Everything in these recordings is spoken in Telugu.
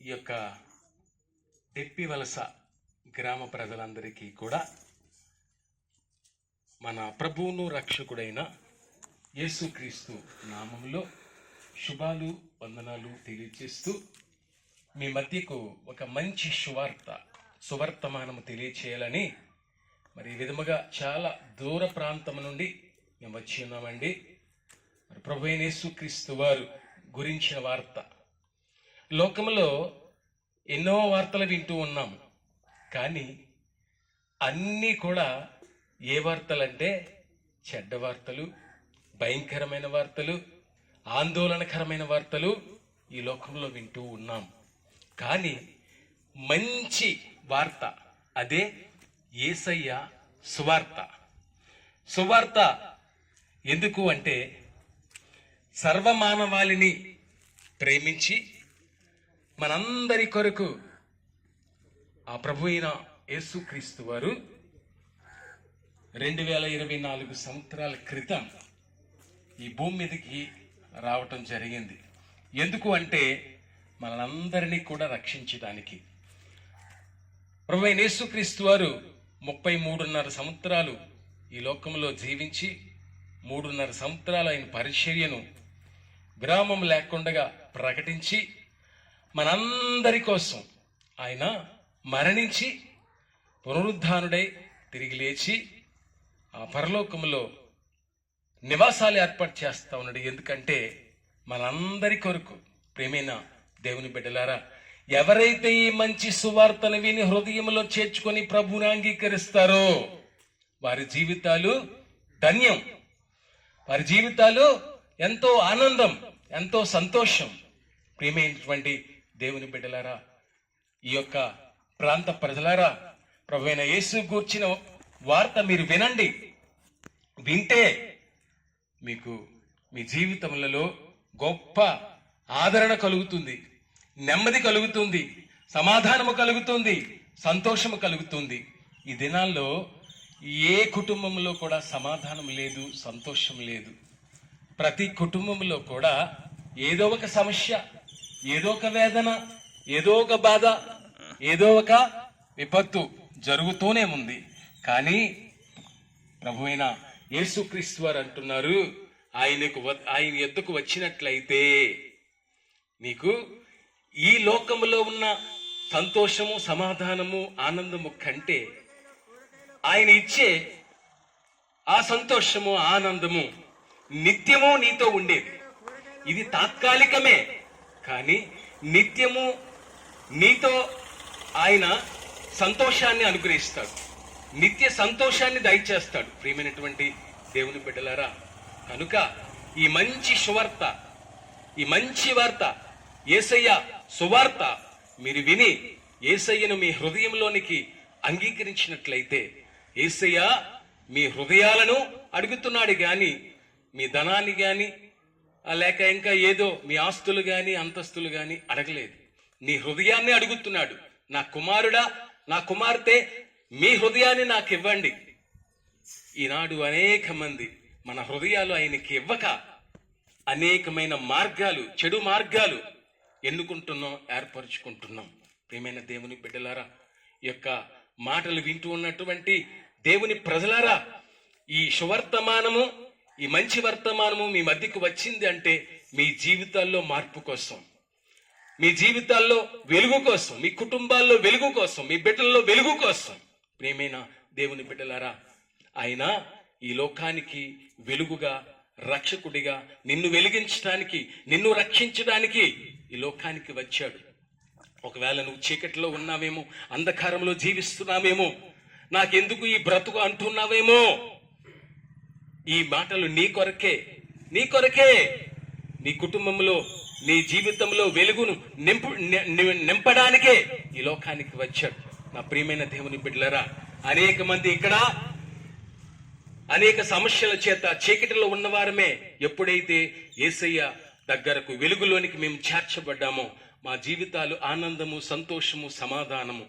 ఈ యొక్క తెప్పివలస గ్రామ ప్రజలందరికీ కూడా మన ప్రభువును రక్షకుడైన యేసుక్రీస్తు నామంలో శుభాలు వందనాలు తెలియజేస్తూ మీ మధ్యకు ఒక మంచి శువార్త సువర్తమానము తెలియచేయాలని మరి ఈ విధముగా చాలా దూర ప్రాంతం నుండి మేము వచ్చి ఉన్నామండి. మరి ప్రభు అయిన యేసుక్రీస్తు వారు గురించిన వార్త లోకంలో ఎన్నో వార్తలు వింటూ ఉన్నాం. కానీ అన్నీ కూడా ఏ వార్తలంటే చెడ్డ వార్తలు భయంకరమైన వార్తలు ఆందోళనకరమైన వార్తలు ఈ లోకంలో వింటూ ఉన్నాం. కానీ మంచి వార్త అదే ఏసయ్య సువార్త. సువార్త ఎందుకు అంటే సర్వమానవాళిని ప్రేమించి మనందరి కొరకు ఆ ప్రభు అయిన యేసుక్రీస్తు వారు రెండు వేల ఇరవై నాలుగు సంవత్సరాల క్రితం ఈ భూమి మీదకి రావటం జరిగింది. ఎందుకు అంటే మనందరినీ కూడా రక్షించడానికి. ప్రభు అయిన యేసుక్రీస్తు వారు ముప్పై మూడున్నర సంవత్సరాలు ఈ లోకంలో జీవించి మూడున్నర సంవత్సరాలు ఆయన పరిచర్యను విరామం లేకుండా ప్రకటించి మనందరి కోసం ఆయన మరణించి పునరుద్ధానుడై తిరిగి లేచి ఆ పరలోకంలో నివాసాలు ఏర్పాటు చేస్తా ఉన్నాడు. ఎందుకంటే మనందరి కొరకు ప్రేమైన దేవుని బిడ్డలారా ఎవరైతే ఈ మంచి సువార్తను విని హృదయంలో చేర్చుకొని ప్రభుని అంగీకరిస్తారో వారి జీవితాలు ధన్యం. వారి జీవితాలు ఎంతో ఆనందం ఎంతో సంతోషం. ప్రేమైనటువంటి దేవుని బిడ్డలారా ఈ యొక్క ప్రాంత ప్రజలారా ప్రభువైన యేసు గూర్చిన వార్త మీరు వినండి. వింటే మీకు మీ జీవితములలో గొప్ప ఆదరణ కలుగుతుంది నెమ్మది కలుగుతుంది సమాధానము కలుగుతుంది సంతోషము కలుగుతుంది. ఈ దినాల్లో ఏ కుటుంబంలో కూడా సమాధానం లేదు సంతోషం లేదు. ప్రతి కుటుంబంలో కూడా ఏదో ఒక సమస్య ఏదో ఒక వేదన ఏదో ఒక బాధ ఏదో ఒక విపత్తు జరుగుతూనే ఉంది. కానీ ప్రభువైన యేసుక్రీస్తు వారు అంటున్నారు ఆయనకు ఆయన ఎద్దుకు వచ్చినట్లయితే నీకు ఈ లోకములో ఉన్న సంతోషము సమాధానము ఆనందము కంటే ఆయన ఇచ్చే ఆ సంతోషము ఆనందము నిత్యము నీతో ఉండేది. ఇది తాత్కాలికమే. కానీ నిత్యము నీతో ఆయన సంతోషాన్ని అనుగ్రహిస్తాడు. నిత్య సంతోషాన్ని దయచేస్తాడు. ప్రియమైనటువంటి దేవుని బిడ్డలారా కనుక ఈ మంచి సువార్త ఈ మంచి వార్త ఏసయ్య సువార్త మీరు విని ఏసయ్యను మీ హృదయంలోనికి అంగీకరించినట్లయితే ఏసయ్య మీ హృదయాలను అడుగుతున్నాడు కానీ మీ ధనాన్ని కానీ లేక ఇంకా ఏదో మీ ఆస్తులు కానీ అంతస్తులు కానీ అడగలేదు. నీ హృదయాన్ని అడుగుతున్నాడు. నా కుమారుడా నా కుమార్తె మీ హృదయాన్ని నాకు ఇవ్వండి ఈనాడు అనేక మంది మన హృదయాలు ఆయనకి ఇవ్వక అనేకమైన మార్గాలు చెడు మార్గాలు ఎన్నుకుంటున్నాం ఏర్పరచుకుంటున్నాం. ప్రియమైన దేవుని బిడ్డలారా ఈ యొక్క మాటలు వింటూ ఉన్నటువంటి దేవుని ప్రజలారా ఈ సువర్తమానము ఈ మంచి వర్తమానము మీ మధ్యకు వచ్చింది అంటే మీ జీవితాల్లో మార్పు కోసం. మీ జీవితాల్లో వెలుగు కోసం మీ కుటుంబాల్లో వెలుగు కోసం మీ బిడ్డల్లో వెలుగు కోసం. ప్రేమైన దేవుని బిడ్డలారా ఆయన ఈ లోకానికి వెలుగుగా రక్షకుడిగా నిన్ను వెలిగించడానికి నిన్ను రక్షించడానికి ఈ లోకానికి వచ్చాడు. ఒకవేళ నువ్వు చీకటిలో ఉన్నావేమో అంధకారంలో జీవిస్తున్నావేమో నాకెందుకు ఈ బ్రతుకు అంటున్నావేమో? ఈ మాటలు నీ కొరకే. నీ కొరకే. నీ కుటుంబంలో నీ జీవితంలో వెలుగును నింపు నింపడానికే ఈ లోకానికి వచ్చాడు. నా ప్రియమైన దేవుని బిడ్డలరా అనేక మంది ఇక్కడ అనేక సమస్యల చేత చీకటిలో ఉన్నవారమే ఎప్పుడైతే ఏసయ్య దగ్గరకు వెలుగులోనికి మేము చేర్చబడ్డామో మా జీవితాలు ఆనందము సంతోషము సమాధానము.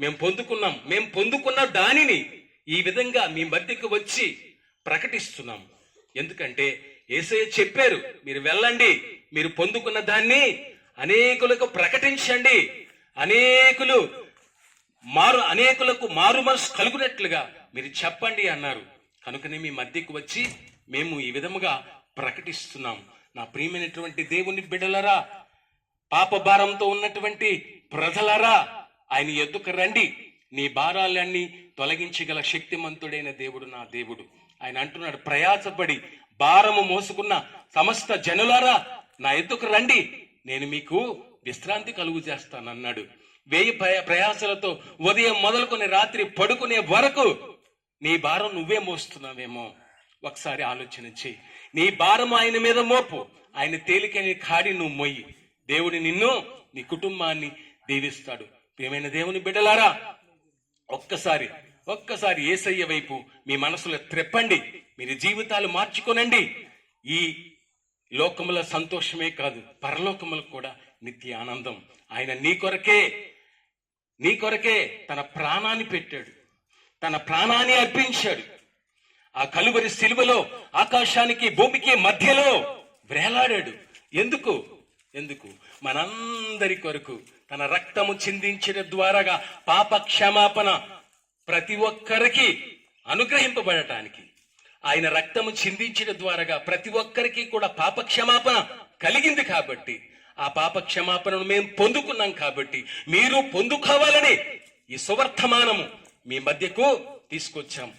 మేము పొందుకున్నాం. మేము పొందుకున్న దానిని ఈ విధంగా మీ మధ్యకు వచ్చి ప్రకటిస్తున్నాం ఎందుకంటే ఏసయ్య చెప్పారు మీరు వెళ్ళండి మీరు పొందుకున్న దాన్ని అనేకులకు ప్రకటించండి. అనేకులు మారు అనేకులకు మారు మనసు కలుగునట్లుగా మీరు చెప్పండి అన్నారు. కనుకనే మీ మధ్యకు వచ్చి మేము ఈ విధముగా ప్రకటిస్తున్నాం నా ప్రియమైనటువంటి దేవుని బిడ్డలరా పాప భారంతో ఉన్నటువంటి ప్రజలరా ఆయన ఎద్దుకు రండి. నీ భారాలన్నీ తొలగించగల శక్తిమంతుడైన దేవుడు నా దేవుడు. ఆయన అంటున్నాడు ప్రయాసపడి భారము మోసుకున్న సమస్త జనులారా నా ఎద్దుకు రండి నేను మీకు విశ్రాంతి కలుగు చేస్తానన్నాడు వేయి ప్రయ- ప్రయాసలతో ఉదయం మొదలుకొని రాత్రి పడుకునే వరకు నీ భారం నువ్వే మోస్తున్నావేమో ఒకసారి ఆలోచన చెయ్యి నీ భారం ఆయన మీద మోపు ఆయన తేలికని కాడి నువ్వు మొయ్యి. దేవుడి నిన్ను నీ కుటుంబాన్ని దీవిస్తాడు. ప్రియమైన దేవుని బిడ్డలారా ఒక్కసారి ఒక్కసారి ఏసయ్య వైపు మీ మనసులో త్రెప్పండి మీరు జీవితాలు మార్చుకోనండి. ఈ లోకముల సంతోషమే కాదు పరలోకములకు కూడా నిత్య ఆనందం. ఆయన నీ కొరకే నీ కొరకే తన ప్రాణాన్ని పెట్టాడు. తన ప్రాణాన్ని అర్పించాడు. ఆ కలువరి సిలువలో ఆకాశానికి భూమికి మధ్యలో వేలాడాడు. ఎందుకు? ఎందుకు? మనందరి కొరకు తన రక్తము చిందించిన ద్వారాగా పాప క్షమాపణ ప్రతి ఒక్కరికి అనుగ్రహింపబడటానికి. ఆయన రక్తము చిందించడం ద్వారాగా ప్రతి ఒక్కరికి కూడా పాప క్షమాపణ కలిగింది కాబట్టి ఆ పాప క్షమాపణను మేము పొందుకున్నాం కాబట్టి మీరు పొందుకోవాలని ఈ సువర్తమానము మీ మధ్యకు తీసుకొచ్చాం.